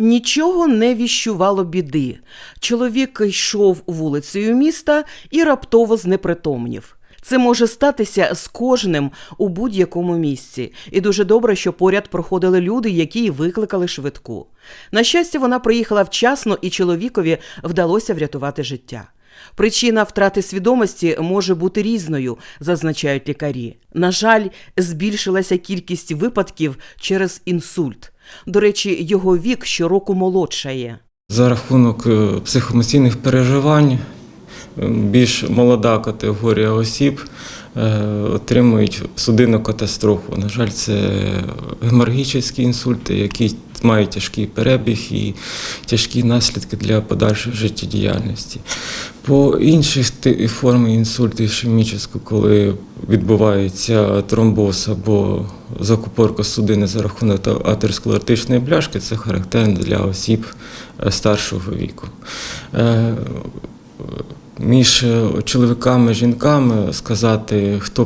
Нічого не віщувало біди. Чоловік йшов вулицею міста і раптово знепритомнів. Це може статися з кожним у будь-якому місці, і дуже добре, що поряд проходили люди, які викликали швидку. На щастя, вона приїхала вчасно, і чоловікові вдалося врятувати життя. Причина втрати свідомості може бути різною, зазначають лікарі. На жаль, збільшилася кількість випадків через інсульт. До речі, його вік щороку молодшає. За рахунок е, психоемоційних переживань е, більш молода категорія осіб е, отримують судинну катастрофу. На жаль, це геморгічні інсульти, які мають тяжкий перебіг і тяжкі наслідки для подальшої життєдіяльності. По інших форми інсульту ішемічного, коли відбувається тромбоз або закупорка судини за рахунок атеросклеротичної бляшки, це характерно для осіб е, старшого віку. Е, Між е, чоловіками і жінками сказати, хто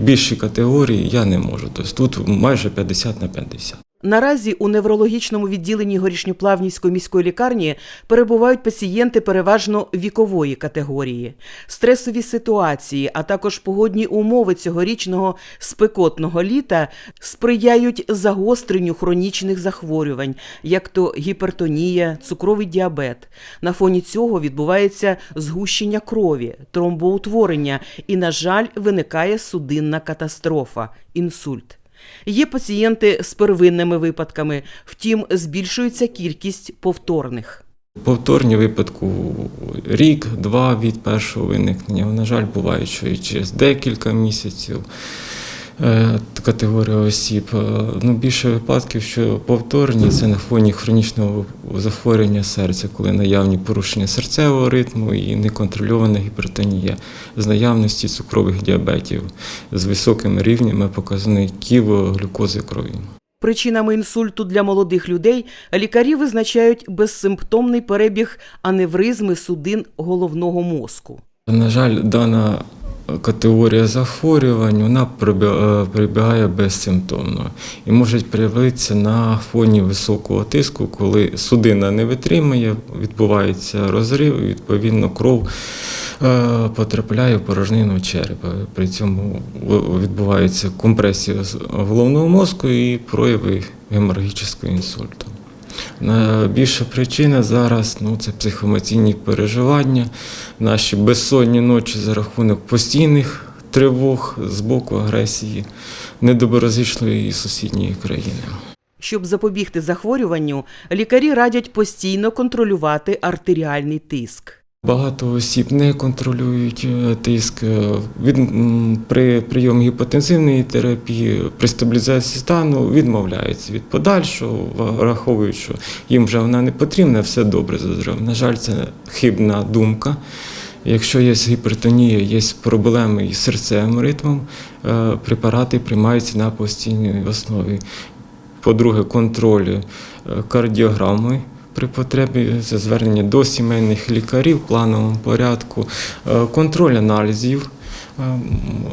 більші категорії, я не можу. Тобто тут майже 50 на 50. Наразі у неврологічному відділенні Горішньоплавнівської міської лікарні перебувають пацієнти переважно вікової категорії. Стресові ситуації, а також погодні умови цьогорічного спекотного літа сприяють загостренню хронічних захворювань, як то гіпертонія, цукровий діабет. На фоні цього відбувається згущення крові, тромбоутворення і, на жаль, виникає судинна катастрофа інсульт. Є пацієнти з первинними випадками, втім, збільшується кількість повторних. Повторні випадку рік-два від першого виникнення. На жаль, буває, що і через декілька місяців. Е, Категорія осіб. Е, Ну, більше випадків, що повторні, це на фоні хронічного захворювання серця, коли наявні порушення серцевого ритму і неконтрольована гіпертонія з наявності цукрових діабетів з високими рівнями показників глюкози крові. Причинами інсульту для молодих людей лікарі визначають безсимптомний перебіг аневризми судин головного мозку. На жаль, дана категорія захворювань вона е, безсимптомно і може проявитися на фоні високого тиску, коли судина не витримує, відбувається розрив, і відповідно кров е, потрапляє в порожнину черепа. При цьому відбувається компресія головного мозку і прояви геморрагічного інсульту. Найбільша причина зараз ну, це психоемоційні переживання, наші безсонні ночі за рахунок постійних тривог з боку агресії недоброзичної сусідньої країни. Щоб запобігти захворюванню, лікарі радять постійно контролювати артеріальний тиск. Багато осіб не контролюють е, тиск Е, від при прийомі гіпотензивної терапії, при стабілізації стану відмовляються від подальшого, враховують, що їм вже вона не потрібна, все добре з здоров'ям. На жаль, це хибна думка. Якщо є гіпертонія, є проблеми із серцевим ритмом, е, препарати приймаються на постійній основі. По-друге, контроль кардіограми при потребі це звернення до сімейних лікарів в плановому порядку, е, контроль аналізів. е,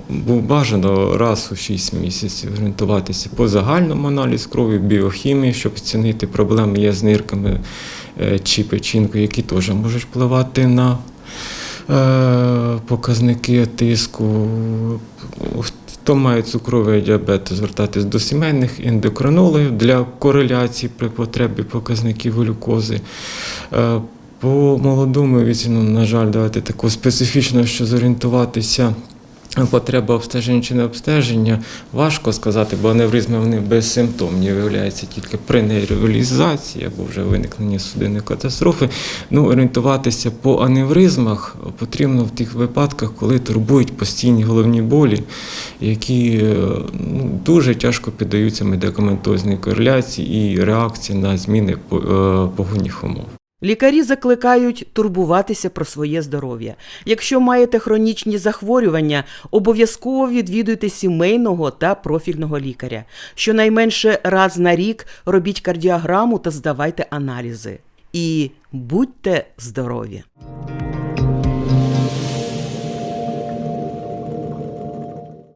Був бажано раз у 6 місяців орієнтуватися по загальному аналізу крові, біохімії, щоб оцінити проблеми є з нирками е, чи печінкою, які теж можуть впливати на показники тиску. Хто має цукровий діабет, звертатись до сімейних ендокринологів для кореляції при потребі показників глюкози. Е, По молодому віці, ну, на жаль, давайте таку специфічно, що зорієнтуватися. Потреба обстеження чи не обстеження важко сказати, бо аневризми вони безсимптомні виявляються тільки при нейролізації або вже виникненні судинної катастрофи. Ну, орієнтуватися по аневризмах потрібно в тих випадках, коли турбують постійні головні болі, які ну, дуже тяжко піддаються медикаментозній кореляції і реакції на зміни е, погодних умов. Лікарі закликають турбуватися про своє здоров'я. Якщо маєте хронічні захворювання, обов'язково відвідуйте сімейного та профільного лікаря. Щонайменше раз на рік робіть кардіограму та здавайте аналізи. І будьте здорові!